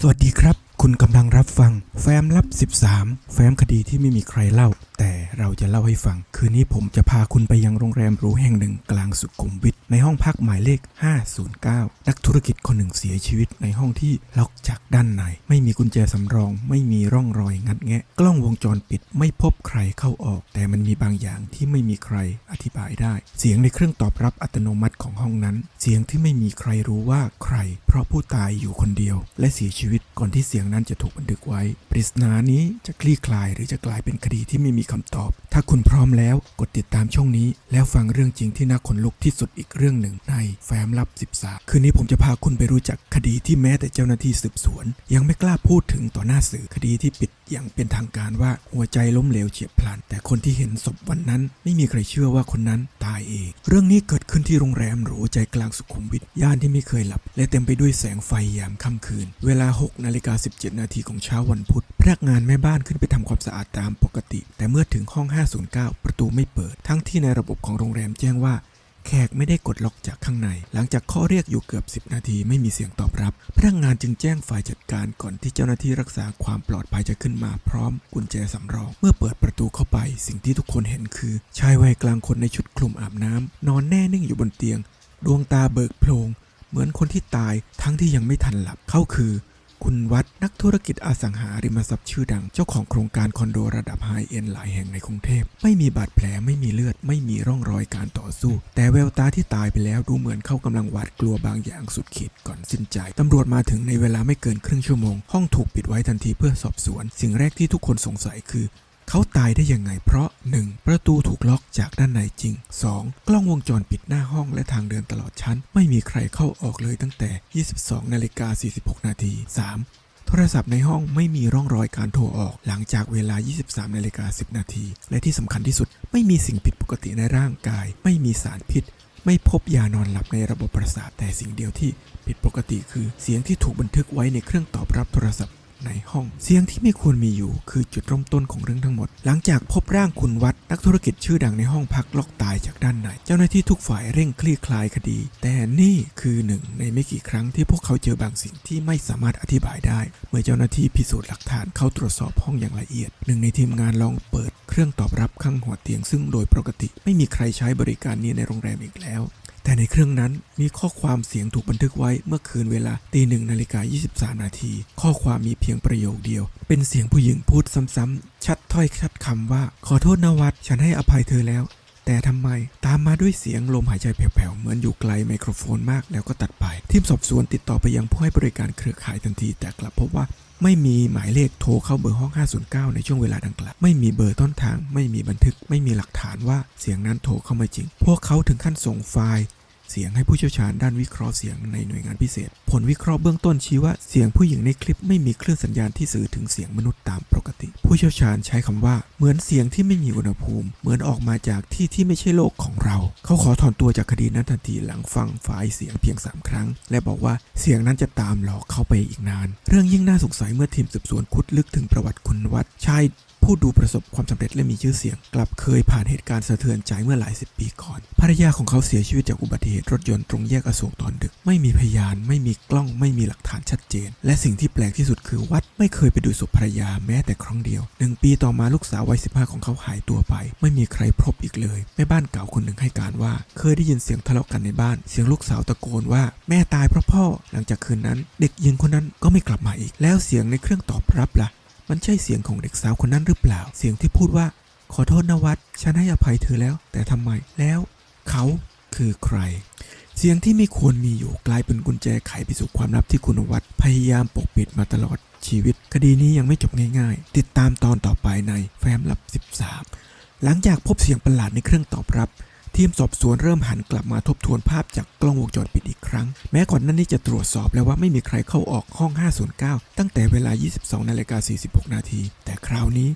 สวัสดีครับ คุณกำลังรับฟัง แฟ้มลับ 13 แฟ้มคดีที่ไม่มีใครเล่า แต่ เราจะเล่าให้ฟัง คืนนี้ผมจะพาคุณไปยังโรงแรมหรูแห่งหนึ่งกลางสุขุมวิทในห้องพักหมายเลข 509 นักธุรกิจคนหนึ่งเสียชีวิตในห้องที่ล็อกจากด้านใน ไม่มีกุญแจสำรอง ไม่มีร่องรอยงัดแงะ กล้องวงจรปิดไม่พบใครเข้าออก แต่มันมีบางอย่างที่ไม่มีใครอธิบายได้ เสียงในเครื่องตอบรับอัตโนมัติของห้องนั้น เสียงที่ไม่มีใครรู้ว่าใคร เพราะผู้ตายอยู่คนเดียว และเสียชีวิตก่อนที่เสียงนั้นจะถูกบันทึกไว้ ปริศนานี้จะคลี่คลายหรือจะกลายเป็นคดีที่ไม่มีคำตอบถ้าคุณพร้อมแล้วกดติดตามช่องนี้ แล้วฟังเรื่องจริงที่น่าขนลุกที่สุดอีกเรื่องหนึ่งในแฟ้มลับ 13 คืนนี้ผมจะพาคุณไปรู้จักคดีที่แม้แต่เจ้าหน้าที่สืบสวน ยังไม่กล้าพูดถึงต่อหน้าสื่อคดีที่ปิดอย่างเป็นทางการว่าหัวใจล้มเหลวเฉียบพลัน แต่คนที่เห็นศพวันนั้น ไม่มีใครเชื่อว่าคนนั้นตายเอง เรื่องนี้เกิดขึ้นที่โรงแรมหรูใจกลางสุขุมวิทย่านที่ไม่เคยหลับ และเต็มไปด้วยแสงไฟยามค่ำคืน เวลา6นาฬิกา17นาทีของเช้าวันพุธพนักงานแม่บ้านขึ้นไปทำความสะอาดตามปกติ แต่เมื่อถึงห้อง 509 ประตูไม่เปิด ทั้งที่ในระบบของโรงแรมแจ้งว่า แขกไม่ได้กดล็อกจากข้างใน หลังจากข้อเรียกอยู่เกือบ 10 นาทีไม่มีเสียงตอบรับ พนักงานจึงแจ้งฝ่ายจัดการก่อนที่เจ้าหน้าที่รักษาความปลอดภัยจะขึ้นมาพร้อมกุญแจสำรอง เมื่อเปิดประตูเข้าไป สิ่งที่ทุกคนเห็นคือ ชายวัยกลางคนในชุดคลุมอาบน้ำนอนแน่นิ่งอยู่บนเตียง ดวงตาเบิกโพลงเหมือนคนที่ตายทั้งที่ยังไม่ทันหลับเขาคือ คุณวัดนักธุรกิจอสังหาริมทรัพย์ชื่อดัง เจ้าของโครงการคอนโดระดับไฮเอ็นหลายแห่งในกรุงเทพ ไม่มีบาดแผลไม่มีเลือด ไม่มีร่องรอยการต่อสู้ แต่แววตาที่ตายไปแล้วดูเหมือนเขากำลังหวาดกลัวบางอย่างสุดขีดก่อนสิ้นใจตำรวจมาถึงในเวลาไม่เกินครึ่งชั่วโมง ห้องถูกปิดไว้ทันทีเพื่อสอบสวน สิ่งแรกที่ทุกคนสงสัยคือ เขาตายได้ยังไงเพราะ 1. ประตูถูกล็อกจากด้านในจริง 2. กล้องวงจรปิดหน้าห้องและทางเดินตลอดชั้น ไม่มีใครเข้าออกเลยตั้งแต่ 22นาฬิกา46 นาที 3. โทรศัพท์ในห้องไม่มีร่องรอยการโทรออกหลังจากเวลา 23นาฬิกา10 นาที และที่สำคัญที่สุด ไม่มีสิ่งผิดปกติในร่างกาย ไม่มีสารพิษ ไม่พบยานอนหลับในระบบประสาทแต่สิ่งเดียวที่ผิดปกติคือเสียงที่ถูกบันทึกไว้ในเครื่องตอบรับโทรศัพท์ ในห้อง เสียงที่ไม่ควรมีอยู่คือจุดเริ่มต้นของเรื่องทั้งหมด หลังจากพบร่างคุณวัดนักธุรกิจชื่อดังในห้องพักล็อกตายจากด้านใน เจ้าหน้าที่ทุกฝ่ายเร่งคลี่คลายคดี แต่นี่คือหนึ่งในไม่กี่ครั้งที่พวกเขาเจอบางสิ่งที่ไม่สามารถอธิบายได้ เมื่อเจ้าหน้าที่พิสูจน์หลักฐานเข้าตรวจสอบห้องอย่างละเอียด หนึ่งในทีมงานลองเปิด เครื่องตอบรับข้างหัวเตียงซึ่งโดยปกติ ไม่มีใครใช้บริการนี้ในโรงแรมอีกแล้ว แต่ในเครื่องนั้นมีข้อความเสียงถูกบันทึกไว้เมื่อคืนเวลาตีหนึ่งนาฬิกา23 นาที ข้อความมีเพียงประโยคเดียว เป็นเสียงผู้หญิงพูดซ้ำๆ ชัดถ้อยชัดคำว่า ขอโทษนวัดฉันให้อภัยเธอแล้ว แต่ทำไมตามมาด้วยเสียงลมหายใจแผ่วๆ เหมือนอยู่ไกลไมโครโฟนมากแล้วก็ตัดไป ทีมสอบสวนติดต่อไปยังผู้ให้บริการเครือข่ายทันที แต่กลับพบว่า ไม่มีหมายเลขโทรเข้าเบอร์ห้อง 509 ในช่วงเวลาดังกล่าว ไม่มีเบอร์ต้นทาง ไม่มีบันทึก ไม่มีหลักฐานว่าเสียงนั้นโทรเข้ามาจริง พวกเขาถึงขั้นส่งไฟล์ เสียงให้ผู้เชี่ยวชาญด้านวิเคราะห์เสียงในหน่วยงานพิเศษ ผลวิเคราะห์เบื้องต้นชี้ว่าเสียงผู้หญิงในคลิปไม่มีคลื่นสัญญาณที่สื่อถึงเสียงมนุษย์ตามปกติ ผู้เชี่ยวชาญใช้คำว่าเหมือนเสียงที่ไม่มีอุณหภูมิ เหมือนออกมาจากที่ที่ไม่ใช่โลกของเรา เขาขอถอนตัวจากคดีนั้นทันทีหลังฟังไฟล์เสียงเพียง 3 ครั้ง และบอกว่าเสียงนั้นจะตามหลอกเขาไปอีกนาน เรื่องยิ่งน่าสงสัยเมื่อทีมสืบสวนคุดลึกถึงประวัติคุณวัดชาย ผู้ดูประสบความสำเร็จและมีชื่อเสียง กลับเคยผ่านเหตุการณ์สะเทือนใจเมื่อหลายสิบปีก่อน ภรรยาของเขาเสียชีวิตจากอุบัติเหตุรถยนต์ตรงแยกอโศกตอนดึก ไม่มีพยาน ไม่มีกล้อง ไม่มีหลักฐานชัดเจน และสิ่งที่แปลกที่สุดคือวัดไม่เคยไปดูศพภรรยาแม้แต่ครั้งเดียวหนึ่งปีต่อมาลูกสาววัยสิบห้าของเขาหายตัวไป ไม่มีใครพบอีกเลยแม่บ้านเก่าคนหนึ่งให้การว่า เคยได้ยินเสียงทะเลาะกันในบ้าน เสียงลูกสาวตะโกนว่าแม่ตายเพราะพ่อ หลังจากคืนนั้น เด็กหญิงคนนั้นก็ไม่กลับมาอีก แล้วเสียงในเครื่องตอบรับล่ะ มันใช่เสียงของเด็กสาวคนนั้นหรือเปล่า เสียงที่พูดว่า ขอโทษนวัดฉันให้อภัยเธอแล้ว แต่ทำไมแล้ว เขาคือใคร เสียงที่ไม่ควรมีอยู่กลายเป็นกุญแจไขไปสู่ความลับที่คุณวัดพยายามปกปิดมาตลอดชีวิต คดีนี้ยังไม่จบง่ายๆ ติดตามตอนต่อไปในแฟ้มลับ 13 หลังจากพบเสียงประหลาดในเครื่องตอบรับ ทีมสอบสวนเริ่มหันกลับมาทบทวนภาพจากกล้องวงจรปิดอีกครั้ง แม้ก่อนหน้านี้จะตรวจสอบแล้วว่าไม่มีใครเข้าออกห้อง 509 ตั้งแต่เวลา 22 นาฬิกา 46 นาที แต่คราวนี้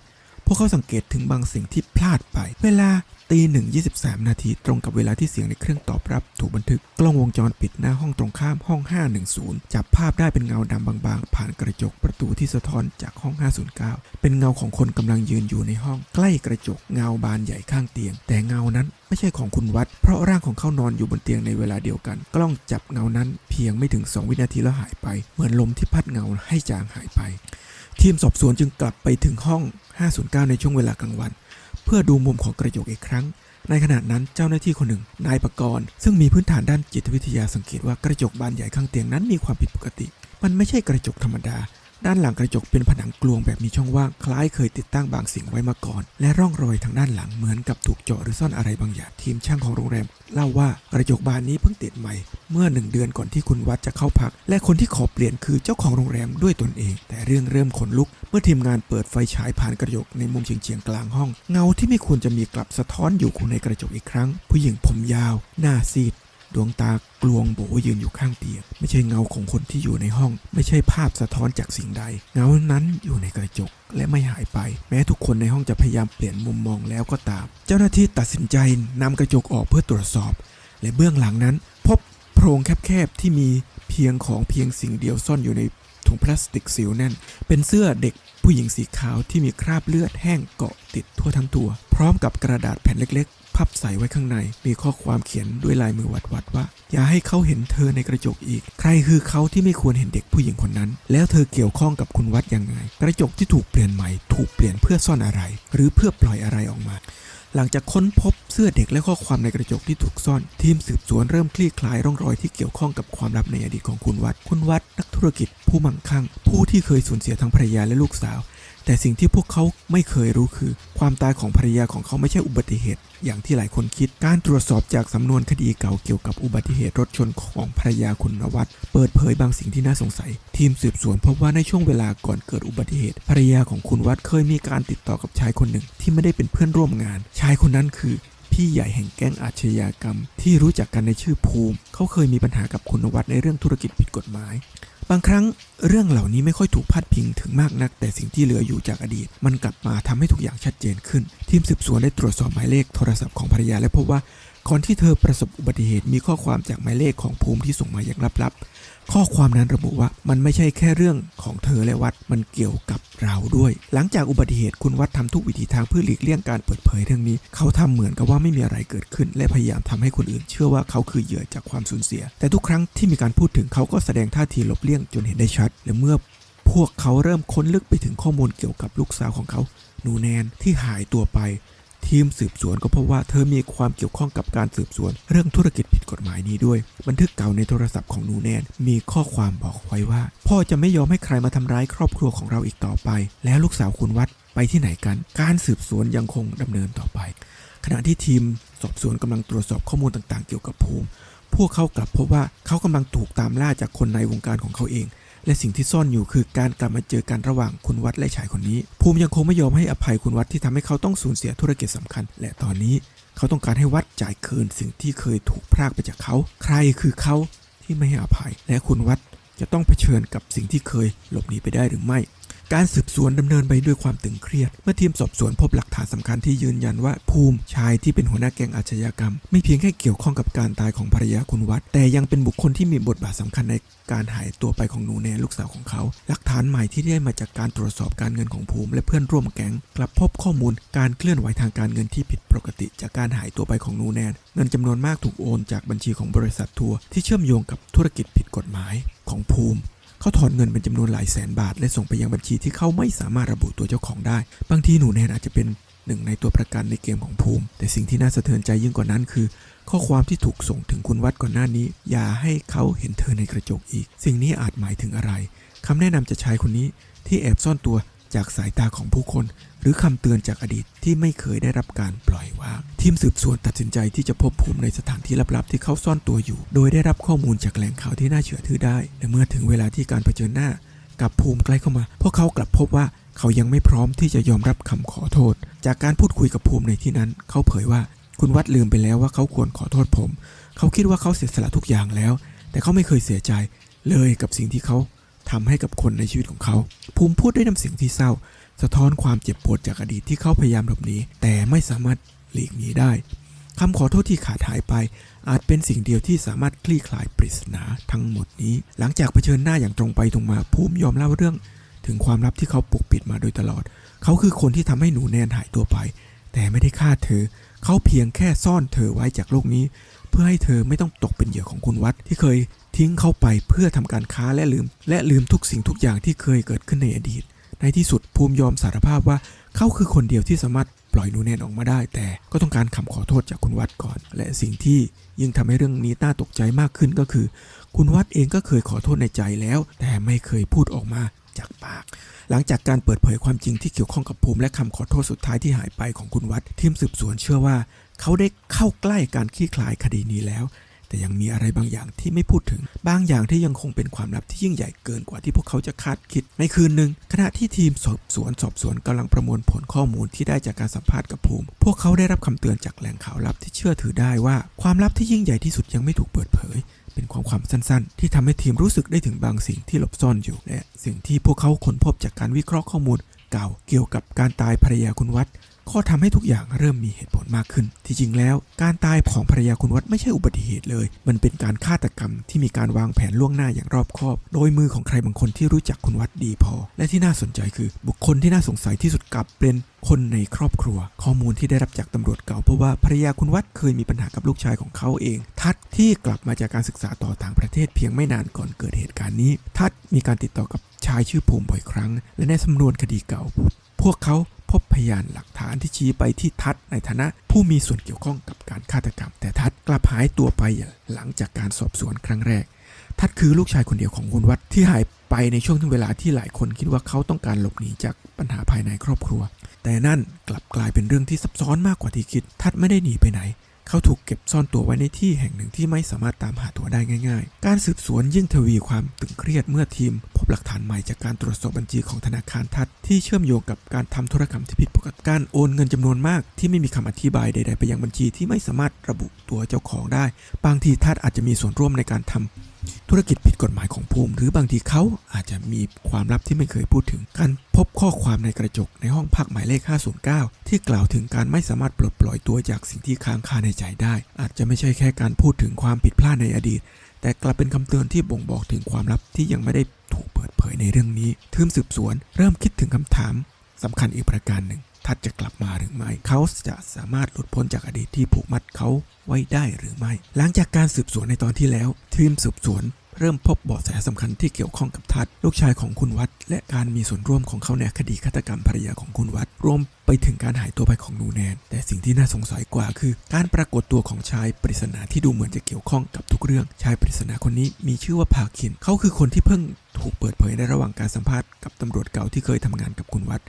พวกเขาสังเกตถึงบางสิ่งที่พลาดไป เวลาตีหนึ่งยีนาทีตรงกับเวลาที่เสียงในเครื่องตอบรับ ถูกบันทึกกล้องวงจรปิดหน้าห้องตรงข้ามห้อง 510 จับภาพได้เป็นเงาดำบางๆ ผ่านกระจกประตูที่สะท้อนจากห้อง 509 เป็นเงาของคนกำลังยืนอยู่ในห้องใกล้กระจกเงาบานใหญ่ข้างเตียง แต่เงานั้นไม่ใช่ของคุณวัด เพราะร่างของเขานอนอยู่บนเตียงในเวลาเดียวกัน กล้องจับเงานั้นเพียงไม่ถึง 2 วินาทีแล้วหายไป เหมือนลมที่พัดเงาให้จางหายไป ทีมสอบสวนจึงกลับไปถึงห้อง 509 ในช่วงเวลากลางวัน เพื่อดูมุมของกระจกอีกครั้ง ในขณะนั้นเจ้าหน้าที่คนหนึ่ง นายประกรณ์ซึ่งมีพื้นฐานด้านจิตวิทยาสังเกตว่ากระจกบานใหญ่ข้างเตียงนั้นมีความผิดปกติ มันไม่ใช่กระจกธรรมดา ด้านหลังกระจกเป็นผนังกลวงแบบมีช่องว่างคล้ายเคยติดตั้งบางสิ่งไว้มาก่อน และร่องรอยทางด้านหลังเหมือนกับถูกเจาะหรือซ่อนอะไรบางอย่างทีมช่างของโรงแรม เล่าว่ากระจกบานนี้เพิ่งติดใหม่ เมื่อหนึ่งเดือนก่อนที่คุณวัดจะเข้าพัก และคนที่ขอเปลี่ยนคือเจ้าของโรงแรมด้วยตนเอง แต่เรื่องเริ่มขนลุก เมื่อทีมงานเปิดไฟฉายผ่านกระจกในมุมเฉียงๆกลางห้อง เงาที่ไม่ควรจะมีกลับสะท้อนอยู่ในกระจกอีกครั้ง ผู้หญิงผมยาว หน้าซีดดวงตากลวงโบยืนอยู่ข้างเตียง ไม่ใช่เงาของคนที่อยู่ในห้อง ไม่ใช่ภาพสะท้อนจากสิ่งใด เงานั้นอยู่ในกระจกและไม่หายไป แม้ทุกคนในห้องจะพยายามเปลี่ยนมุมมองแล้วก็ตาม เจ้าหน้าที่ตัดสินใจนำกระจกออกเพื่อตรวจสอบ และเบื้องหลังนั้น โพรงแคบๆที่มีเพียงของเพียงสิ่งเดียวซ่อนอยู่ในถุงพลาสติกซีลแน่น เป็นเสื้อเด็กผู้หญิงสีขาวที่มีคราบเลือดแห้งเกาะติดทั่วทั้งตัว พร้อมกับกระดาษแผ่นเล็กๆ พับใส่ไว้ข้างใน มีข้อความเขียนด้วยลายมือวัดๆว่า อย่าให้เขาเห็นเธอในกระจกอีก ใครคือเขาที่ไม่ควรเห็นเด็กผู้หญิงคนนั้น แล้วเธอเกี่ยวข้องกับคุณวัดยังไง กระจกที่ถูกเปลี่ยนใหม่ ถูกเปลี่ยนเพื่อซ่อนอะไร หรือเพื่อปล่อยอะไรออกมา หลังจากค้นพบเสื้อเด็กและข้อความในกระจกที่ถูกซ่อน ทีมสืบสวนเริ่มคลี่คลายร่องรอยที่เกี่ยวข้องกับความลับในอดีตของคุณวัด คุณวัดนักธุรกิจผู้มั่งคั่ง ผู้ที่เคยสูญเสียทั้งภรรยาและลูกสาว แต่สิ่งที่พวกเขาไม่เคยรู้คือ ความตายของภรรยาของเขาไม่ใช่อุบัติเหตุ อย่างที่หลายคนคิด การตรวจสอบจากสำนวนคดีเก่าเกี่ยวกับอุบัติเหตุรถชนของภรรยาคุณนวัดเปิดเผยบางสิ่งที่น่าสงสัย ทีมสืบสวนพบว่าในช่วงเวลาก่อนเกิดอุบัติเหตุ ภรรยาของคุณวัดเคยมีการติดต่อกับชายคนหนึ่ง ที่ไม่ได้เป็นเพื่อนร่วมงาน ชายคนนั้นคือพี่ใหญ่แห่งแก๊งอาชญากรรม ที่รู้จักกันในชื่อภูมิ เขาเคยมีปัญหากับคุณวัดในเรื่องธุรกิจผิดกฎหมาย บางครั้งเรื่องเหล่านี้ไม่ค่อยถูกพาดพิงถึงมากนัก แต่สิ่งที่เหลืออยู่จากอดีต มันกลับมาทำให้ทุกอย่างชัดเจนขึ้น ทีมสืบสวนได้ตรวจสอบหมายเลขโทรศัพท์ของภรรยาและพบว่า ก่อนที่เธอประสบอุบัติเหตุมีข้อความจากหมายเลขของภูมิที่ส่งมาอย่างลับๆ ข้อความนั้นระบุว่ามันไม่ใช่แค่เรื่องของเธอและวัดมันเกี่ยวกับเราด้วย หลังจากอุบัติเหตุคุณวัดทำทุกวิถีทางเพื่อหลีกเลี่ยงการเปิดเผยเรื่องนี้ เขาทำเหมือนกับว่าไม่มีอะไรเกิดขึ้น และพยายามทำให้คนอื่น เชื่อว่าเขาคือเหยื่อจากความสูญเสีย แต่ทุกครั้งที่มีการพูดถึงเขาก็แสดงท่าทีหลบเลี่ยงจนเห็นได้ชัด และเมื่อพวกเขาเริ่มค้นลึกไปถึงข้อมูลเกี่ยวกับลูกสาวของเขาหนูแนนที่หายตัวไป ทีมสืบสวนก็พบว่าเธอมีความเกี่ยวข้องกับการสืบสวน เรื่องธุรกิจผิดกฎหมายนี้ด้วย บันทึกเก่าในโทรศัพท์ของนูแนนมีข้อความบอกไว้ว่า พ่อจะไม่ยอมให้ใครมาทำร้ายครอบครัวของเราอีกต่อไป แล้วลูกสาวคุณวัดไปที่ไหนกัน การสืบสวนยังคงดำเนินต่อไป ขณะที่ทีมสอบสวนกำลังตรวจสอบข้อมูลต่างๆ เกี่ยวกับภูมิ พวกเขากลับพบว่าเขากำลังถูกตามล่าจากคนในวงการของเขาเอง และสิ่งที่ซ่อนอยู่คือการกลับมาเจอกันระหว่างคุณวัดและชายคนนี้ ภูมิยังคงไม่ยอมให้อภัยคุณวัดที่ทำให้เขาต้องสูญเสียธุรกิจสำคัญ และตอนนี้เขาต้องการให้วัดจ่ายคืนสิ่งที่เคยถูกพรากไปจากเขา ใครคือเขาที่ไม่ให้อภัย และคุณวัดจะต้องเผชิญกับสิ่งที่เคยหลบหนีไปได้หรือไม่ การสืบสวนดำเนินไปด้วยความตึงเครียด เมื่อทีมสอบสวนพบหลักฐานสำคัญที่ยืนยันว่าภูมิชายที่เป็นหัวหน้าแก๊งอาชญากรรม ไม่เพียงแค่เกี่ยวข้องกับการตายของภรรยาคุณวัด แต่ยังเป็นบุคคลที่มีบทบาทสำคัญในการหายตัวไปของหนูแนลูกสาวของเขา หลักฐานใหม่ที่ได้มาจากการตรวจสอบการเงินของภูมิ และเพื่อนร่วมแก๊งกลับพบข้อมูลการเคลื่อนไหวทางการเงินที่ผิดปกติ จากการหายตัวไปของหนูแนเงินจำนวนมากถูกโอนจากบัญชีของบริษัททัวร์ที่เชื่อมโยงกับธุรกิจผิดกฎหมายของภูมิ เขาถอนเงินเป็นจำนวนหลายแสนบาท และส่งไปยังบัญชีที่เขาไม่สามารถระบุตัวเจ้าของได้ บางทีหนูแนนอาจจะเป็นหนึ่งในตัวประกันในเกมของภูมิ แต่สิ่งที่น่าสะเทือนใจยิ่งกว่านั้นคือ ข้อความที่ถูกส่งถึงคุณวัดก่อนหน้านี้ อย่าให้เขาเห็นเธอในกระจกอีก สิ่งนี้อาจหมายถึงอะไรคำแนะนำจะใชายคนนี้ที่แอบซ่อนตัวจากสายตาของผู้คน รือคำเตือนจากอดีตที่ไม่เคยได้รับการปล่อยวางทีมสืบสวนตัดสินใจที่จะพบภูมิในสถานที่ลับๆที่เขาซ่อนตัวอยู่ โดยได้รับข้อมูลจากแหล่งข่าวที่น่าเชื่อถือได้ และเมื่อถึงเวลาที่การเผชิญหน้ากับภูมิใกล้เข้ามา พวกเขากลับพบว่าเขายังไม่พร้อมที่จะยอมรับคำขอโทษ จากการพูดคุยกับภูมิในที่นั้น เขาเผยว่าคุณวัดลืมไปแล้วว่าเขาควรขอโทษผม เขาคิดว่าเขาเสียสละทุกอย่างแล้ว แต่เขาไม่เคยเสียใจเลยกับสิ่งที่เขาทำให้กับคนในชีวิตของเขา ภูมิพูดด้วยน้ำเสียงที่เศร้า สะท้อนความเจ็บปวดจากอดีตที่เขาพยายามหลบหนีแต่ไม่สามารถหลีกหนีได้คำขอโทษที่ขาดหายไป อาจเป็นสิ่งเดียวที่สามารถคลี่คลายปริศนาทั้งหมดนี้ หลังจากเผชิญหน้าอย่างตรงไปตรงมาภูมิยอมเล่าเรื่อง ถึงความลับที่เขาปกปิดมาโดยตลอด เขาคือคนที่ทำให้หนูแนนหายตัวไป แต่ไม่ได้ฆ่าเธอ เขาเพียงแค่ซ่อนเธอไว้จากโลกนี้ เพื่อให้เธอไม่ต้องตกเป็นเหยื่อของคุณวัดที่เคยทิ้งเขาไปเพื่อทำการค้าและลืม และลืมทุกสิ่งทุกอย่างที่เคยเกิดขึ้นในอดีต ในที่สุดภูมิยอมสารภาพว่าเขาคือคนเดียวที่สามารถปล่อยนูแนนออกมาได้ แต่ก็ต้องการคำขอโทษจากคุณวัดก่อน และสิ่งที่ยิ่งทำให้เรื่องนี้น่าตกใจมากขึ้นก็คือ คุณวัดเองก็เคยขอโทษในใจแล้ว แต่ไม่เคยพูดออกมาจากปาก หลังจากการเปิดเผยความจริงที่เกี่ยวข้องกับภูมิและคำขอโทษสุดท้ายที่หายไปของคุณวัดทีมสืบสวนเชื่อว่า เขาได้เข้าใกล้การคลี่คลายคดีนี้แล้ว แต่ยังมีอะไรบางอย่างที่ไม่พูดถึง บางอย่างที่ยังคงเป็นความลับที่ยิ่งใหญ่เกินกว่าที่พวกเขาจะคาดคิด ในคืนหนึ่งขณะที่ทีมสอบสวนสอบสวนกำลังประมวลผลข้อมูลที่ได้จากการสัมภาษณ์กับภูมิ พวกเขาได้รับคำเตือนจากแหล่งข่าวลับที่เชื่อถือได้ว่า ความลับที่ยิ่งใหญ่ที่สุดยังไม่ถูกเปิดเผยเป็นความความสั้นๆ ที่ทำให้ทีมรู้สึกได้ถึงบางสิ่งที่หลบซ่อนอยู่ และสิ่งที่พวกเขาค้นพบจากการวิเคราะห์ข้อมูล เก่าเกี่ยวกับการตายภรรยาคุณวัด ก็ทำให้ทุกอย่างเริ่มมีเหตุผลมากขึ้น ที่จริงแล้ว การตายของภรรยาคุณวัดไม่ใช่อุบัติเหตุเลย มันเป็นการฆาตกรรมที่มีการวางแผนล่วงหน้าอย่างรอบคอบ โดยมือของใครบางคนที่รู้จักคุณวัดดีพอ และที่น่าสนใจคือ บุคคลที่น่าสงสัยที่สุดกลับเป็นคนในครอบครัว ข้อมูลที่ได้รับจากตำรวจเก่าเพราะว่าภรรยาคุณวัดเคยมีปัญหากับลูกชายของเขาเอง ทัดที่กลับมาจากการศึกษาต่อต่างประเทศเพียงไม่นานก่อนเกิดเหตุการณ์นี้ ทัดมีการติดต่อกับชายชื่อภูมิบ่อยครั้ง และในสำนวนคดีเก่า พวกเขา พบพยานหลักฐานที่ชี้ไปที่ทัดในฐานะ ผู้มีส่วนเกี่ยวข้องกับการฆาตกรรม แต่ทัดกลับหายตัวไปหลังจากการสอบสวนครั้งแรก ทัดคือลูกชายคนเดียวของคุณวัดที่หายไปในช่วงที่เวลาที่หลายคนคิดว่าเขาต้องการหลบหนีจากปัญหาภายในครอบครัว แต่นั่นกลับกลายเป็นเรื่องที่ซับซ้อนมากกว่าที่คิด ทัดไม่ได้หนีไปไหน เขาถูกเก็บซ่อนตัวไว้ในที่แห่งหนึ่งที่ไม่สามารถตามหาตัวได้ง่าย ๆ การสืบสวนยิ่งทวีความตึงเครียดเมื่อทีม พบหลักฐานใหม่จากการตรวจสอบบัญชีของธนาคารทัดที่เชื่อมโยงกับการทำธุรกรรมที่ผิดปกติการโอนเงินจำนวนมากที่ไม่มีคำอธิบายใด ๆ ไปยังบัญชีที่ไม่สามารถระบุตัวเจ้าของได้ บางทีทัดอาจจะมีส่วนร่วมในการทำ ธุรกิจผิดกฎหมายของภูมิ หรือบางทีเขาอาจจะมีความลับที่ไม่เคยพูดถึง การพบข้อความในกระจกในห้องพักหมายเลข 509 ที่กล่าวถึงการไม่สามารถปลดปล่อยตัวจากสิ่งที่ค้างคาในใจได้ อาจจะไม่ใช่แค่การพูดถึงความผิดพลาดในอดีต แต่กลับเป็นคำเตือนที่บ่งบอกถึงความลับที่ยังไม่ได้ถูกเปิดเผยในเรื่องนี้ทีมสืบสวน เริ่มคิดถึงคำถามสำคัญอีกประการหนึ่ง ทัดจะกลับมาหรือไม่ เขาจะสามารถหลุดพ้นจากอดีตที่ผูกมัดเขาไว้ได้หรือไม่ หลังจากการสืบสวนในตอนที่แล้วทีมสืบสวน เริ่มพบเบาะแสสำคัญที่เกี่ยวข้องกับทัดลูกชายของคุณวัด และการมีส่วนร่วมของเขาในคดีฆาตกรรมภรรยาของคุณวัด รวมไปถึงการหายตัวไปของนูแนน แต่สิ่งที่น่าสงสัยกว่าคือ การปรากฏตัวของชายปริศนาที่ดูเหมือนจะเกี่ยวข้องกับทุกเรื่อง ชายปริศนาคนนี้มีชื่อว่าพาคิน เขาคือคนที่เพิ่งถูกเปิดเผยในระหว่างการสัมภาษณ์กับตำรวจเก่าที่เคยทำงานกับคุณวัด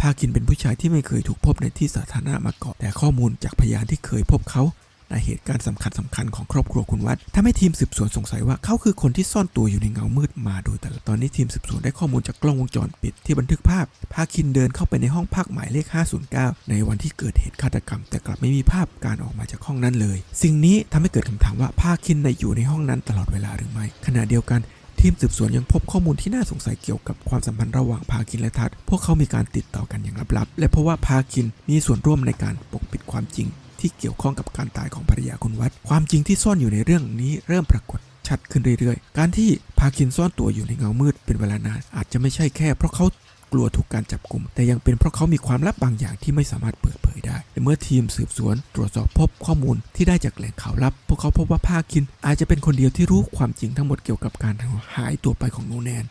พาคินเป็นผู้ชายที่ไม่เคยถูกพบในที่สาธารณะมาก่อน แต่ข้อมูลจากพยานที่เคยพบเขา ในเหตุการณ์สำคัญสำคัญของครอบครัวคุณวัดทำให้ทีมสืบสวนสงสัยว่าเขาคือคนที่ซ่อนตัวอยู่ในเงามืดมาโดยตลอดตอนนี้ทีมสืบสวนได้ข้อมูลจากกล้องวงจรปิดที่บันทึกภาพพาคินเดินเข้าไปในห้องพักหมายเลข 509 ในวันที่เกิดเหตุฆาตกรรม แต่กลับไม่มีภาพการออกมาจากห้องนั้นเลย สิ่งนี้ทำให้เกิดคำถามว่าพาคินในอยู่ในห้องนั้นตลอดเวลาหรือไม่ ขณะเดียวกันทีมสืบสวนยังพบข้อมูลที่น่าสงสัยเกี่ยวกับความสัมพันธ์ระหว่างพาคินและทัดพวกเขามีการติดต่อกันอย่างลับๆ และเพราะว่าพาคินมีส่วนร่วมในการปกปิดความจริง ที่เกี่ยวข้องกับการตายของภรรยาคุณวัด ความจริงที่ซ่อนอยู่ในเรื่องนี้เริ่มปรากฏชัดขึ้นเรื่อยๆ การที่พาคินซ่อนตัวอยู่ในเงามืดเป็นเวลานาน อาจจะไม่ใช่แค่เพราะเขากลัวถูกการจับกลุ่ม แต่ยังเป็นเพราะเขามีความลับบางอย่างที่ไม่สามารถเปิดเผยได้เมื่อทีมสืบสวน ตรวจสอบพบข้อมูลที่ได้จากแหล่งข่าวลับ พวกเขาพบว่าพาคิน อาจจะเป็นคนเดียวที่รู้ความจริงทั้งหมดเกี่ยวกับการหายตัวไปของโนแนน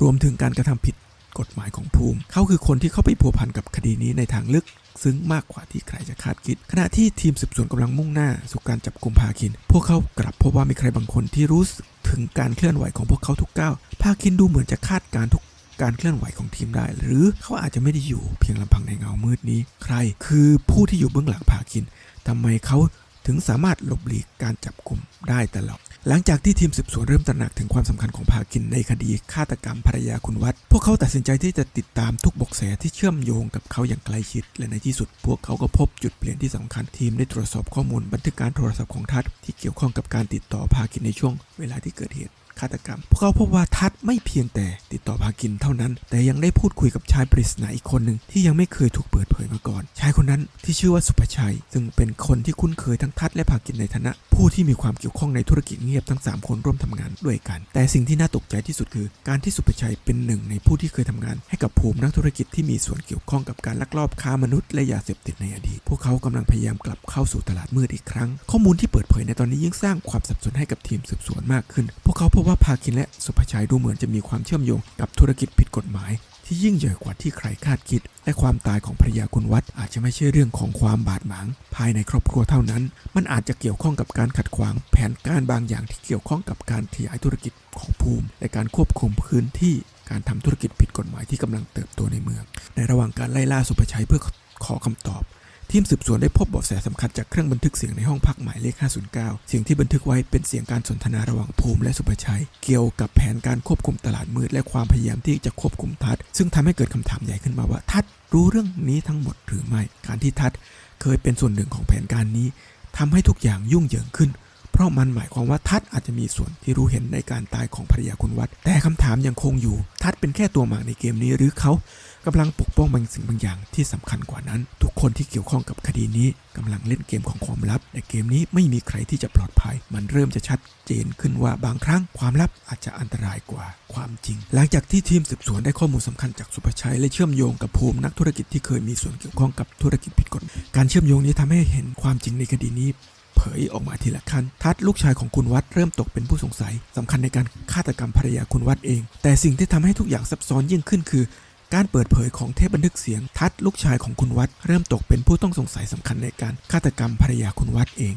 รวมถึงการกระทำผิด กฎหมายของภูมิ เขาคือคนที่เข้าไปพัวพันกับคดีนี้ในทางลึกซึ้งมากกว่าที่ใครจะคาดคิด ขณะที่ทีมสืบสวนกำลังมุ่งหน้าสู่การจับกลุ่มพาคิน พวกเขากลับพบว่ามีใครบางคนที่รู้สึกถึงการเคลื่อนไหวของพวกเขาทุกก้าวพาคินดูเหมือนจะคาดการทุกการเคลื่อนไหวของทีมได้ หรือเขาอาจจะไม่ได้อยู่เพียงลำพังในเงามืดนี้ ใครคือผู้ที่อยู่เบื้องหลังพาคินทำไมเขาถึงสามารถหลบหลีกการจับกลุ่มได้ตลอด หลังจากที่ทีมสืบสวนเริ่มตระหนักถึงความสำคัญของพาคินในคดีฆาตกรรมภรรยาคุณวัด พวกเขาตัดสินใจที่จะติดตามทุกบกแสที่เชื่อมโยงกับเขาอย่างใกล้ชิด และในที่สุดพวกเขาก็พบจุดเปลี่ยนที่สำคัญทีมได้ตรวจสอบข้อมูลบันทึกการโทรศัพท์ของทัศที่เกี่ยวข้องกับการติดต่อพาคินในช่วงเวลาที่เกิดเหตุ ฆาตกรรม พวกเขาพบว่าทัศน์ไม่เพียงแต่ติดต่อพากินเท่านั้น แต่ยังได้พูดคุยกับชายปริศนาอีกคนหนึ่งที่ยังไม่เคยถูกเปิดเผยมาก่อน ชายคนนั้นที่ชื่อว่าสุภชัย ซึ่งเป็นคนที่คุ้นเคยทั้งทัศน์และพากินในฐานะ ผู้ที่มีความเกี่ยวข้องในธุรกิจเงียบทั้ง 3 คนร่วมทำงานด้วยกัน แต่สิ่งที่น่าตกใจที่สุดคือ การที่สุภชัยเป็นหนึ่งในผู้ที่เคยทำงาน ให้กับภูมินักธุรกิจที่มีส่วนเกี่ยวข้องกับการลักลอบค้ามนุษย์และยาเสพติดในอดีต พวกเขากำลังพยายามกลับเข้าสู่ตลาดมืดอีกครั้ง ข้อมูลที่เปิดเผยในตอนนี้ยิ่งสร้างความสับสนให้กับทีมสืบสวนมากขึ้นพ เขาพบว่าพาคินและสุภชัยดูเหมือนจะมีความเชื่อมโยงกับธุรกิจผิดกฎหมาย ที่ยิ่งใหญ่กว่าที่ใครคาดคิด และความตายของภรยาคุณวัดอาจจะไม่ใช่เรื่องของความบาดหมาง ภายในครอบครัวเท่านั้น มันอาจจะเกี่ยวข้องกับการขัดขวาง แผนการบางอย่างที่เกี่ยวข้องกับการขยายธุรกิจของภูมิ และการควบคุมพื้นที่การทำธุรกิจผิดกฎหมายที่กำลังเติบโตในเมือง ในระหว่างการไล่ล่าสุภชัยเพื่อขอคำตอบ ทีมสืบสวนได้พบเบาะแสสำคัญจากเครื่องบันทึกเสียงในห้องพักหมายเลข 509 เสียงที่บันทึกไว้เป็นเสียงการสนทนาระหว่างภูมิและสุภชัย เกี่ยวกับแผนการควบคุมตลาดมืดและความพยายามที่จะควบคุมทัศซึ่งทำให้เกิดคำถามใหญ่ขึ้นมาว่าทัศรู้เรื่องนี้ทั้งหมดหรือไม่ การที่ทัศเคยเป็นส่วนหนึ่งของแผนการนี้ทำให้ทุกอย่างยุ่งเหยิงขึ้น ราะมันหมายความว่าทัศน์อาจจะมีส่วนที่รู้เห็นในการตายของภรรยาคุณวัด แต่คำถามยังคงอยู่ ทัศน์เป็นแค่ตัวหมากในเกมนี้หรือเขากำลังปกป้องบางสิ่งบางอย่างที่สำคัญกว่านั้น ทุกคนที่เกี่ยวข้องกับคดีนี้กำลังเล่นเกมของความลับ ในเกมนี้ไม่มีใครที่จะปลอดภัย มันเริ่มจะชัดเจนขึ้นว่าบางครั้งความลับอาจจะอันตรายกว่าความจริง หลังจากที่ทีมสืบสวนได้ข้อมูลสำคัญจากสุภชัยและเชื่อมโยงกับภูมินักธุรกิจที่เคยมีส่วนเกี่ยวข้องกับธุรกิจผิดกฎหมายการเชื่อมโยงนี้ทำให้เห็นความจริงในคดีนี้ เผยออกมาทีละขั้น ทัดลูกชายของคุณวัดเริ่มตกเป็นผู้สงสัยสำคัญในการฆาตกรรมภรรยาคุณวัดเอง แต่สิ่งที่ทำให้ทุกอย่างซับซ้อนยิ่งขึ้นคือ การเปิดเผยของเทปบันทึกเสียง ทัดลูกชายของคุณวัดเริ่มตกเป็นผู้ต้องสงสัยสำคัญในการฆาตกรรมภรรยาคุณวัดเอง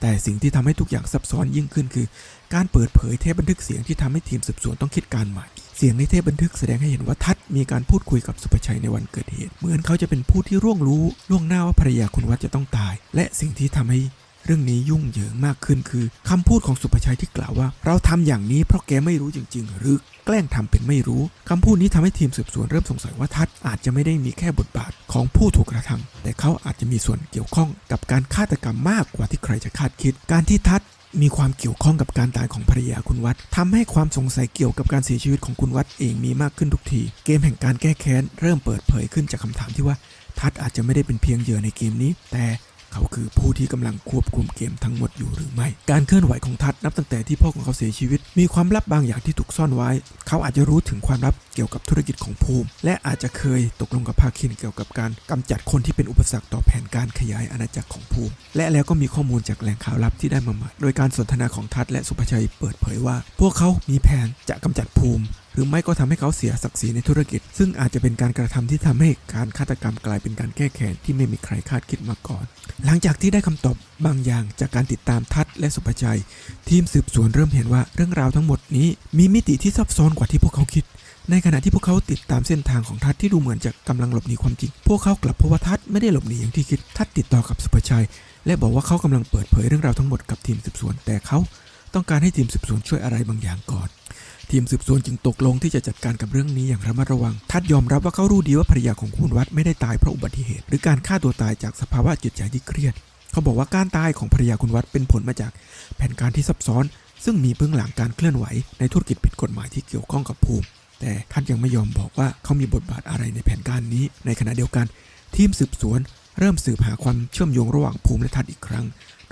แต่สิ่งที่ทำให้ทุกอย่างซับซ้อนยิ่งขึ้นคือ การเปิดเผยเทปบันทึกเสียงที่ทำให้ทีมสืบสวนต้องคิดการใหม่ เสียงในเทปบันทึกแสดงให้เห็นว่าทัดมีการพูดคุยกับสุภชัยในวันเกิดเหตุ เหมือนเขาจะเป็นผู้ที่ร่วงรู้ล่วงหน้าว่าภรรยาคุณวัดจะต้องตาย และสิ่งที่ทำให้ เรื่องนี้ยุ่งเหยิงมากขึ้นคือคำพูดของสุภชัยที่กล่าวว่า เราทำอย่างนี้เพราะแกไม่รู้จริง ๆ หรือแกล้งทำเป็นไม่รู้คำพูดนี้ทำให้ทีมสืบสวนเริ่มสงสัยว่าทัศอาจจะไม่ได้มีแค่บทบาทของผู้ถูกกระทำแต่เขาอาจจะมีส่วนเกี่ยวข้องกับการฆาตกรรมมากกว่าที่ใครจะคาดคิด การที่ทัศมีความเกี่ยวข้องกับการตายของภรรยาคุณวัดทำให้ความสงสัยเกี่ยวกับการเสียชีวิตของคุณวัดเองมีมากขึ้นทุกที เกมแห่งการแก้แค้นเริ่มเปิดเผยขึ้นจากคำถามที่ว่าทัศอาจจะไม่ได้เป็นเพียงเหยื่อในเกมนี้ แต่ เขาคือผู้ที่กำลังควบคุมเกมทั้งหมดอยู่หรือไม่ การเคลื่อนไหวของทัศนับตั้งแต่ที่พ่อของเขาเสียชีวิต มีความลับบางอย่างที่ถูกซ่อนไว้ เขาอาจจะรู้ถึงความลับเกี่ยวกับธุรกิจของภูมิ และอาจจะเคยตกลงกับภาคินเกี่ยวกับการกำจัดคนที่เป็นอุปสรรคต่อแผนการขยายอาณาจักรของภูมิ และแล้วก็มีข้อมูลจากแหล่งข่าวลับที่ได้มาใหม่โดยการสนทนาของทัศและสุภชัยเปิดเผยว่า พวกเขามีแผนจะกำจัดภูมิ หรือไม่ก็ทำให้เขาเสียศักดิ์ศรีในธุรกิจ ซึ่งอาจจะเป็นการกระทำที่ทำให้การฆาตกรรมกลายเป็นการแก้แค้นที่ไม่มีใครคาดคิดมาก่อน หลังจากที่ได้คำตอบบางอย่างจากการติดตามทัศน์และสุภชัย ทีมสืบสวนเริ่มเห็นว่าเรื่องราวทั้งหมดนี้มีมิติที่ซับซ้อนกว่าที่พวกเขาคิดในขณะที่พวกเขาติดตามเส้นทางของทัศที่ดูเหมือนจะกำลังหลบหนีความจริง พวกเขากลับพบว่าทัศไม่ได้หลบหนีอย่างที่คิด ทัศติดต่อกับสุภชัย และบอกว่าเขากำลังเปิดเผยเรื่องราวทั้งหมดกับทีมสืบสวน แต่เขาต้องการให้ทีมสืบสวนช่วยอะไรบางอย่างก่อน ทีมสืบสวนจึงตกลงที่จะจัดการกับเรื่องนี้อย่างระมัดระวัง ทัดยอมรับว่าเขารู้ดีว่าภรรยาของคุณวัดไม่ได้ตายเพราะอุบัติเหตุ หรือการฆ่าตัวตายจากสภาวะจิตใจที่เครียด เขาบอกว่าการตายของภรรยาคุณวัดเป็นผลมาจาก แผนการที่ซับซ้อน ซึ่งมีเบื้องหลังการเคลื่อนไหว ในธุรกิจผิดกฎหมายที่เกี่ยวข้องกับภูมิ แต่ท่านยังไม่ยอมบอกว่าเขามีบทบาทอะไรในแผนการนี้ ในขณะเดียวกัน ทีมสืบสวน เริ่มสืบหาความเชื่อมโยงระหว่างภูมิและทัดอีกครั้ง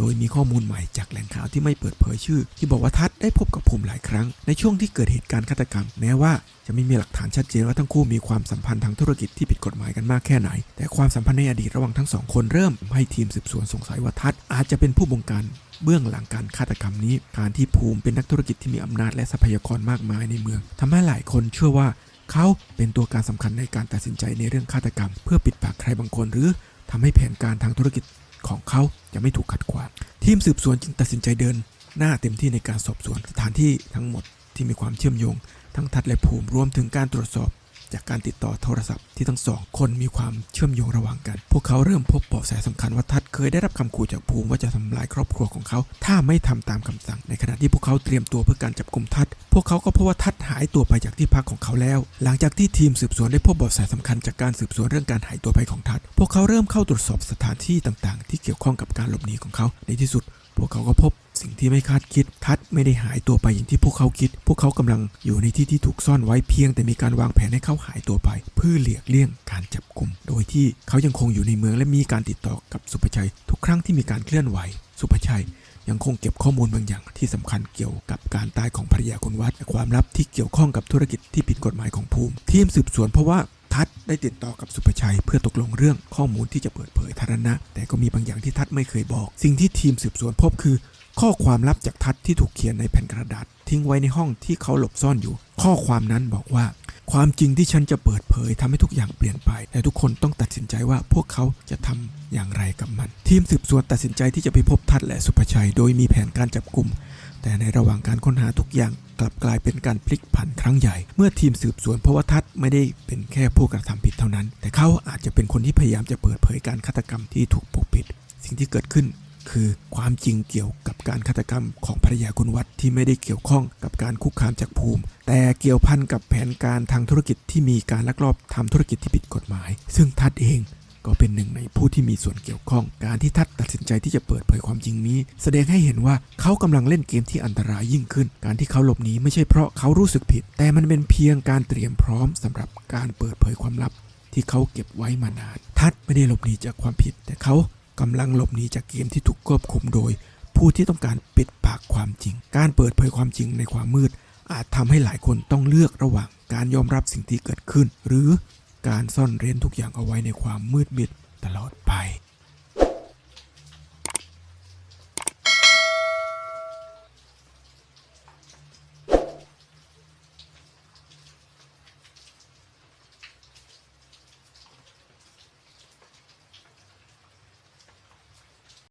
โดยมีข้อมูลใหม่จากแหล่งข่าวที่ไม่เปิดเผยชื่อ ที่บอกว่าทัศได้พบกับภูมิหลายครั้ง ในช่วงที่เกิดเหตุการณ์ฆาตกรรม แม้ว่าจะไม่มีหลักฐานชัดเจนว่าทั้งคู่มีความสัมพันธ์ทางธุรกิจที่ผิดกฎหมายกันมากแค่ไหน แต่ความสัมพันธ์ในอดีตระหว่างทั้งสองคนเริ่มให้ทีมสืบสวนสงสัยว่าทัศอาจจะเป็นผู้บงการเบื้องหลังการฆาตกรรมนี้ การที่ภูมิเป็นนักธุรกิจที่มีอำนาจและทรัพยากรมากมายในเมืองทำให้หลายคนเชื่อว่า เขาเป็นตัวการสำคัญในการตัดสินใจในเรื่องฆาตกรรม เพื่อปิดปากใครบางคนหรือทำให้แผนการทางธุรกิจ ของเขาจะไม่ถูกขัดขวางทีมสืบสวนจึงตัดสินใจเดิน หน้าเต็มที่ในการสอบสวนสถานที่ทั้งหมดที่มีความเชื่อมโยง ทั้งทัดและภูมิรวมถึงการตรวจสอบ จากการติดต่อโทรศัพท์ที่ทั้งสองคนมีความเชื่อมโยงระหว่างกัน พวกเขาเริ่มพบเบาะแสสำคัญว่าทัดเคยได้รับคำขู่จากภูมิว่าจะทำลายครอบครัวของเขา ถ้าไม่ทำตามคำสั่ง ในขณะที่พวกเขาเตรียมตัวเพื่อการจับกลุ่มทัด พวกเขาก็พบว่าทัดหายตัวไปจากที่พักของเขาแล้ว หลังจากที่ทีมสืบสวนได้พบเบาะแสสำคัญจากการสืบสวนเรื่องการหายตัวไปของทัด พวกเขาเริ่มเข้าตรวจสอบสถานที่ต่างๆ ที่เกี่ยวข้องกับการหลบหนีของเขา ในที่สุด พวกเขาก็พบ สิ่งที่ไม่คาดคิดทัดไม่ได้หายตัวไปอย่างที่พวกเขาคิด พวกเขากำลังอยู่ในที่ที่ถูกซ่อนไว้เพียง แต่มีการวางแผนให้เขาหายตัวไป เพื่อเลี่ยงเลี่ยงการจับกลุ่ม โดยที่เขายังคงอยู่ในเมืองและมีการติดต่อกับสุภชัย ทุกครั้งที่มีการเคลื่อนไหว สุภชัยยังคงเก็บข้อมูลบางอย่างที่สำคัญเกี่ยวกับการตายของภรรยาคุณวัดและความลับที่เกี่ยวข้องกับธุรกิจที่ผิดกฎหมายของภูมิทีมสืบสวนเพราะว่าทัดได้ติดต่อกับสุภชัยเพื่อตกลงเรื่องข้อมูลที่จะเปิดเผยธารณะ แต่ก็มีบางอย่างที่ทัดไม่เคยบอก สิ่งที่ทีมสืบสวนพบคือ ข้อความลับจากทัดที่ถูกเขียนในแผ่นกระดาษ ทิ้งไว้ในห้องที่เขาหลบซ่อนอยู่ ข้อความนั้นบอกว่า ความจริงที่ฉันจะเปิดเผยทำให้ทุกอย่างเปลี่ยนไป แต่ทุกคนต้องตัดสินใจว่าพวกเขาจะทำอย่างไรกับมัน ทีมสืบสวนตัดสินใจที่จะไปพบทัดและสุภชัย โดยมีแผนการจับกลุ่มแต่ในระหว่างการค้นหาทุกอย่างกลับกลายเป็นการพลิกผันครั้งใหญ่ เมื่อทีมสืบสวนพราะว่าทัดไม่ได้เป็นแค่ผู้กระทำผิดเท่านั้น แต่เขาอาจจะเป็นคนที่พยายามจะเปิดเผยการฆาตกรรมที่ถูกปกปิด สิ่งที่เกิดขึ้น คือความจริงเกี่ยวกับการฆาตกรรมของภรรยาคุณวัดที่ไม่ได้เกี่ยวข้องกับการคุกคามจากภูมิ แต่เกี่ยวพันกับแผนการทางธุรกิจที่มีการลักลอบทำธุรกิจที่ผิดกฎหมาย ซึ่งทัดเองก็เป็นหนึ่งในผู้ที่มีส่วนเกี่ยวข้อง การที่ทัดตัดสินใจที่จะเปิดเผยความจริงนี้ แสดงให้เห็นว่าเขากำลังเล่นเกมที่อันตรายยิ่งขึ้น การที่เขาหลบหนีไม่ใช่เพราะเขารู้สึกผิด แต่มันเป็นเพียงการเตรียมพร้อมสำหรับการเปิดเผยความลับ ที่เขาเก็บไว้มานาน ทัดไม่ได้หลบหนีจากความผิด แต่เขา กำลังหลบหนีจากเกมที่ถูกควบคุมโดย ผู้ที่ต้องการปิดปากความจริง การเปิดเผยความจริงในความมืด อาจทำให้หลายคนต้องเลือกระหว่าง การยอมรับสิ่งที่เกิดขึ้น หรือการซ่อนเร้นทุกอย่างเอาไว้ในความมืดมิดตลอดไป